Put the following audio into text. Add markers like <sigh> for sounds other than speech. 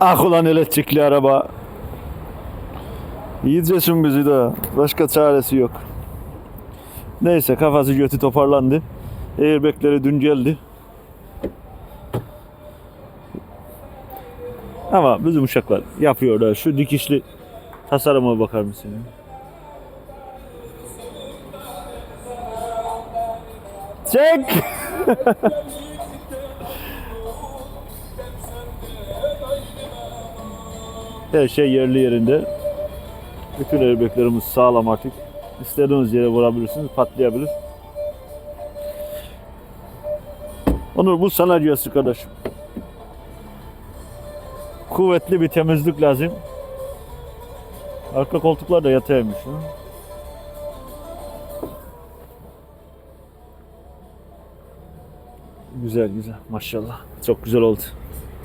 Ah ulan elektrikli araba. Yiyeceksin bizi de. Başka çaresi yok. Neyse kafası götü toparlandı. Airbag'leri dün geldi. Ama bizim uşaklar yapıyor da şu dikişli tasarıma bakar mısın? Çek! <laughs> Her şey yerli yerinde. Bütün airbaglerimiz sağlam artık. İstediğiniz yere vurabilirsiniz, patlayabilir. Onur bu sana diyorsun kardeşim. Kuvvetli bir temizlik lazım. Arka koltuklar da yataymış. ha? Güzel güzel maşallah. Çok güzel oldu.